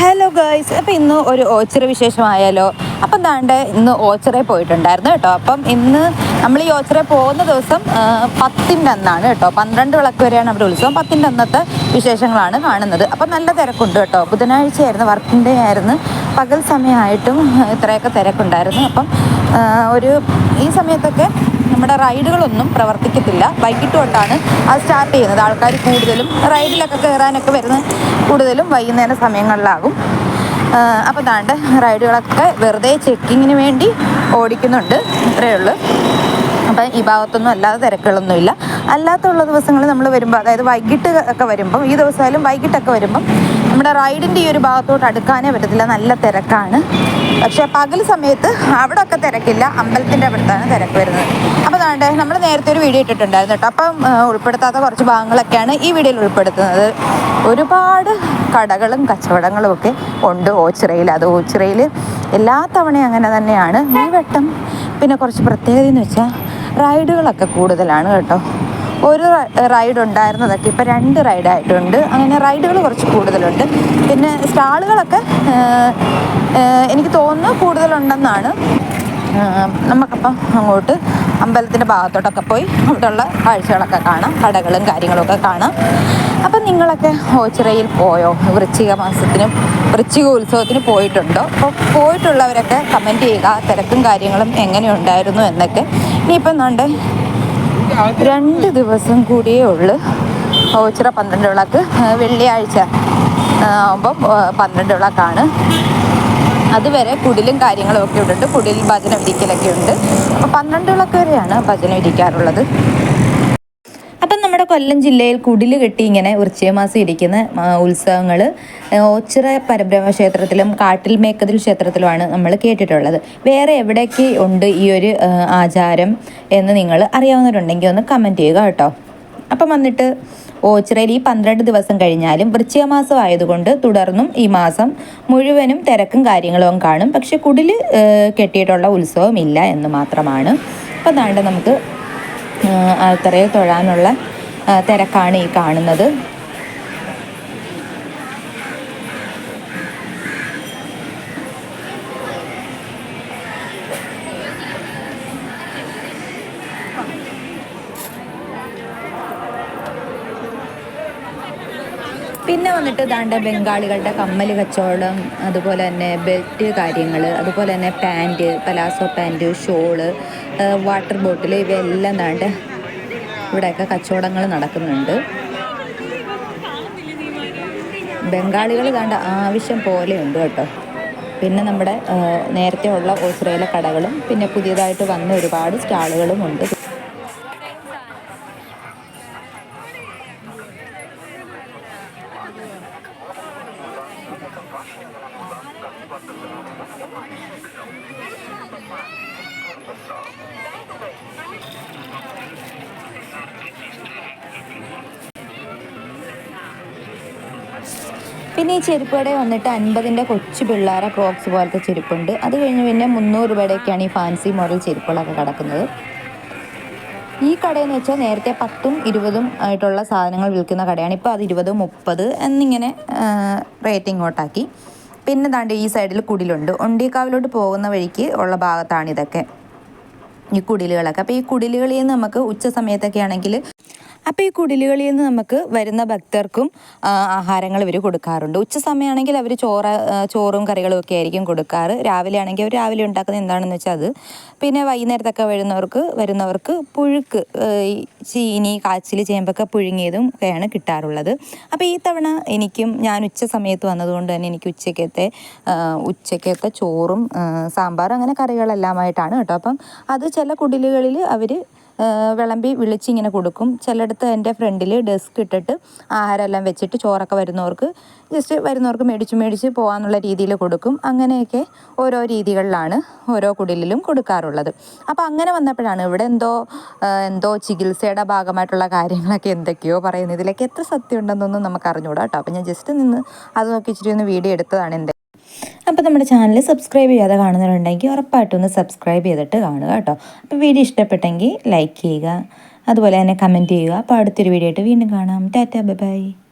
Hello girls അപ്പം ഇന്ന് ഒരു ഓച്ചിറ വിശേഷമായാലോ? അപ്പം താണ്ട് ഇന്ന് ഓച്ചിറ പോയിട്ടുണ്ടായിരുന്നു കേട്ടോ. അപ്പം ഇന്ന് നമ്മൾ ഈ ഓച്ചിറ പോകുന്ന ദിവസം പത്തിന്റെ അന്നാണ് കേട്ടോ. പന്ത്രണ്ട് വിളക്ക് വരെയാണ് അവിടെ ഉത്സവം. പത്തിന്റെ അന്നത്തെ വിശേഷങ്ങളാണ് കാണുന്നത്. അപ്പം നല്ല തിരക്കുണ്ട് കേട്ടോ. ബുധനാഴ്ചയായിരുന്നു വർക്കിംഗ് ഡേ ആയിരുന്നു. പകൽ സമയമായിട്ടും ഇത്രയൊക്കെ തിരക്കുണ്ടായിരുന്നു. അപ്പം ഒരു ഈ സമയത്തൊക്കെ നമ്മുടെ റൈഡുകളൊന്നും പ്രവർത്തിക്കത്തില്ല. വൈകിട്ട് തൊട്ടാണ് അത് സ്റ്റാർട്ട് ചെയ്യുന്നത്. ആൾക്കാർ കൂടുതലും റൈഡിലൊക്കെ കയറാനൊക്കെ വരുന്ന കൂടുതലും വൈകുന്നേര സമയങ്ങളിലാകും. അപ്പോൾ ദാണ്ട് റൈഡുകളൊക്കെ വെറുതെ ചെക്കിങ്ങിന് വേണ്ടി ഓടിക്കുന്നുണ്ട്. ഇത്രയേ ഉള്ളൂ. അപ്പം ഈ ഭാഗത്തൊന്നും അല്ലാതെ തിരക്കുകളൊന്നുമില്ല അല്ലാത്തുള്ള ദിവസങ്ങളിൽ നമ്മൾ വരുമ്പോൾ അതായത് വൈകിട്ട് ഒക്കെ വരുമ്പം ഈ ദിവസമായാലും വൈകിട്ടൊക്കെ വരുമ്പം നമ്മുടെ റൈഡിന്റെ ഈ ഒരു ഭാഗത്തോട്ട് അടുക്കാനേ പറ്റത്തില്ല. നല്ല തിരക്കാണ്. പക്ഷേ പകൽ സമയത്ത് അവിടെ ഒക്കെ തിരക്കില്ല. അമ്പലത്തിന്റെ അവിടുത്താണ് തിരക്ക് വരുന്നത്. അപ്പോൾ അതാണ്ട് നമ്മൾ നേരത്തെ ഒരു വീഡിയോ ഇട്ടിട്ടുണ്ടായിരുന്നു കേട്ടോ. അപ്പം ഉൾപ്പെടുത്താത്ത കുറച്ച് ഭാഗങ്ങളൊക്കെയാണ് ഈ വീഡിയോയിൽ ഉൾപ്പെടുത്തുന്നത്. ഒരുപാട് കടകളും കച്ചവടങ്ങളും ഒക്കെ ഉണ്ട് ഓച്ചിറയിൽ. അത് ഓച്ചിറയിൽ എല്ലാ തവണയും അങ്ങനെ തന്നെയാണ്. ഈ വട്ടം പിന്നെ കുറച്ച് പ്രത്യേകത എന്ന് വെച്ചാൽ റൈഡുകളൊക്കെ കൂടുതലാണ് കേട്ടോ. ഒരു റൈഡ് ഉണ്ടായിരുന്നതൊക്കെ ഇപ്പോൾ രണ്ട് റൈഡായിട്ടുണ്ട്. അങ്ങനെ റൈഡുകൾ കുറച്ച് കൂടുതലുണ്ട്. പിന്നെ സ്റ്റാളുകളൊക്കെ എനിക്ക് തോന്നുന്നു കൂടുതലുണ്ടെന്നാണ്. നമുക്കപ്പം അങ്ങോട്ട് അമ്പലത്തിന്റെ ഭാഗത്തോട്ടൊക്കെ പോയി അവിടെയുള്ള കാഴ്ചകളൊക്കെ കാണാം കടകളും കാര്യങ്ങളൊക്കെ കാണാം. അപ്പം നിങ്ങളൊക്കെ ഓച്ചിറയിൽ പോയോ? വൃശ്ചിക മാസത്തിനും വൃശ്ചിക ഉത്സവത്തിന് പോയിട്ടുണ്ടോ? അപ്പോൾ പോയിട്ടുള്ളവരൊക്കെ കമന്റ് ചെയ്യുക തിരക്കും കാര്യങ്ങളും എങ്ങനെയുണ്ടായിരുന്നു എന്നൊക്കെ. ഇനിയിപ്പം നണ്ട് രണ്ട് ദിവസം കൂടിയേ ഉള്ളൂ. ഓച്ചിറ പന്ത്രണ്ട് വിളക്ക് വെള്ളിയാഴ്ച ആകുമ്പം പന്ത്രണ്ട് വിളക്കാണ്. അതുവരെ കുടിലും കാര്യങ്ങളും ഒക്കെ ഇട്ടിട്ട് കുടിൽ ഭജന വിരിക്കലൊക്കെ ഉണ്ട്. അപ്പോൾ പന്ത്രണ്ട് വിളക്ക് വരെയാണ് ഭജന വിരിക്കാറുള്ളത് അപ്പം നമ്മുടെ കൊല്ലം ജില്ലയിൽ കുടിൽ കെട്ടി ഇങ്ങനെ വൃശ്ചികമാസം ഇരിക്കുന്ന ഉത്സവങ്ങൾ ഓച്ചിറ പരബ്രഹ്മ ക്ഷേത്രത്തിലും കാട്ടിൽ മേക്കതിൽ ക്ഷേത്രത്തിലുമാണ് നമ്മൾ കേട്ടിട്ടുള്ളത്. വേറെ എവിടെയൊക്കെ ഉണ്ട് ഈ ഒരു ആചാരം എന്ന് നിങ്ങൾ അറിയാവുന്നവരുണ്ടെങ്കിൽ ഒന്ന് കമന്റ് ചെയ്യുക കേട്ടോ. അപ്പം വന്നിട്ട് ഓച്ചിറയിൽ ഈ പന്ത്രണ്ട് ദിവസം കഴിഞ്ഞാലും വൃശ്ചിക മാസം ആയതുകൊണ്ട് തുടർന്നും ഈ മാസം മുഴുവനും തിരക്കും കാര്യങ്ങളും കാണും. പക്ഷെ കുടിൽ കെട്ടിയിട്ടുള്ള ഉത്സവം ഇല്ല എന്ന് മാത്രമാണ്. അപ്പം അതാണ്ട് നമുക്ക് ആൾത്തറയെ തൊഴാനുള്ള തിരക്കാണ് ഈ കാണുന്നത്. പിന്നെ വന്നിട്ട് ദാണ്ട ബംഗാളികളുടെ കമ്മൽ കച്ചവടം അതുപോലെ തന്നെ ബെൽറ്റ് കാര്യങ്ങൾ അതുപോലെ തന്നെ pant palazzo pant shawl water bottle ഇവയെല്ലാം ദാണ്ട് ഇവിടെയൊക്കെ കച്ചവടങ്ങൾ നടക്കുന്നുണ്ട്. ബംഗാളികൾ ദാണ്ട ആവശ്യം പോലെ ഉണ്ട് കേട്ടോ. പിന്നെ നമ്മുടെ നേരത്തെ ഉള്ള ഓസ്ട്രേലിയ കടകളും പിന്നെ പുതിയതായിട്ട് വന്ന ഒരുപാട് സ്റ്റാളുകളും ഉണ്ട്. പിന്നെ ഈ ചെരുപ്പ് വന്നിട്ട് അൻപതിന്റെ കൊച്ചു പിള്ളേരെ ക്രോക്സ് പോലത്തെ ചെരുപ്പുണ്ട്. അത് കഴിഞ്ഞ് പിന്നെ മുന്നൂറ് രൂപയുടെയൊക്കെയാണ് ഈ ഫാൻസി മോഡൽ ചെരുപ്പുകളൊക്കെ കിടക്കുന്നത്. ഈ കടയെന്ന് വെച്ചാൽ നേരത്തെ പത്തും ഇരുപതും ആയിട്ടുള്ള സാധനങ്ങൾ വിൽക്കുന്ന കടയാണ്. ഇപ്പോൾ അത് ഇരുപത് മുപ്പത് എന്നിങ്ങനെ റേറ്റ് ഇങ്ങോട്ടാക്കി. പിന്നെ താണ്ട് ഈ സൈഡിൽ കുടിലുണ്ട്. ഒണ്ടിക്കാവിലോട്ട് പോകുന്ന വഴിക്ക് ഉള്ള ഭാഗത്താണ് ഇതൊക്കെ. ഈ കുടിലുകളൊക്കെ. അപ്പോൾ ഈ കുടിലുകളിൽ നിന്ന് നമുക്ക് ഉച്ച സമയത്തൊക്കെ ആണെങ്കിൽ അപ്പോൾ ഈ കുടിലുകളിൽ നിന്ന് നമുക്ക് വരുന്ന ഭക്തർക്കും ആഹാരങ്ങൾ ഇവർ കൊടുക്കാറുണ്ട്. ഉച്ച സമയമാണെങ്കിൽ അവർ ചോറ് ചോറും കറികളും ഒക്കെ ആയിരിക്കും കൊടുക്കാറ്. രാവിലെ ആണെങ്കിൽ അവർ രാവിലെ ഉണ്ടാക്കുന്നത് എന്താണെന്ന് വെച്ചാൽ അത്. പിന്നെ വൈകുന്നേരത്തൊക്കെ വരുന്നവർക്ക് വരുന്നവർക്ക് പുഴുക്ക് ചീനി കാച്ചിൽ ചേമ്പൊക്കെ പുഴുങ്ങിയതും ഒക്കെയാണ് കിട്ടാറുള്ളത്. അപ്പോൾ ഈ തവണ എനിക്കും ഞാൻ ഉച്ച സമയത്ത് വന്നതുകൊണ്ട് തന്നെ എനിക്ക് ഉച്ചക്കത്തെ ഉച്ചക്കത്തെ ചോറും സാമ്പാറും അങ്ങനെ കറികളെല്ലാമായിട്ടാണ് കേട്ടോ. അപ്പം അത് ചില കുടിലുകളിൽ അവർ വിളമ്പി വിളിച്ചിങ്ങനെ കൊടുക്കും. ചിലയിടത്ത് എന്റെ ഫ്രണ്ടിൽ ഡെസ്ക് ഇട്ടിട്ട് ആഹാരമെല്ലാം വെച്ചിട്ട് ചോറൊക്കെ വരുന്നവർക്ക് ജസ്റ്റ് വരുന്നവർക്ക് മേടിച്ച് മേടിച്ച് പോകാമെന്നുള്ള രീതിയിൽ കൊടുക്കും. അങ്ങനെയൊക്കെ ഓരോ രീതികളിലാണ് ഓരോ കുടിലിലും കൊടുക്കാറുള്ളത്. അപ്പോൾ അങ്ങനെ വന്നപ്പോഴാണ് ഇവിടെ എന്തോ എന്തോ ചികിത്സയുടെ ഭാഗമായിട്ടുള്ള കാര്യങ്ങളൊക്കെ എന്തൊക്കെയോ പറയുന്നത്. ഇതിലേക്ക് എത്ര സത്യം ഉണ്ടെന്നൊന്നും നമുക്ക് അറിഞ്ഞുകൂടാ കേട്ടോ. അപ്പോൾ ഞാൻ ജസ്റ്റ് നിന്ന് അത് നോക്കി ഇച്ചിരി ഒന്ന് വീഡിയോ എടുത്തതാണ് എന്റെ അപ്പോൾ നമ്മുടെ ചാനൽ സബ്സ്ക്രൈബ് ചെയ്യാതെ കാണുന്നവരുണ്ടെങ്കിൽ ഉറപ്പായിട്ടും ഒന്ന് സബ്സ്ക്രൈബ് ചെയ്തിട്ട് കാണുക കേട്ടോ. അപ്പോൾ വീഡിയോ ഇഷ്ടപ്പെട്ടെങ്കിൽ ലൈക്ക് ചെയ്യുക. അതുപോലെ തന്നെ കമന്റ് ചെയ്യുക. അപ്പോൾ അടുത്തൊരു വീഡിയോ ആയിട്ട് വീണ്ടും കാണാം. Tata bye bye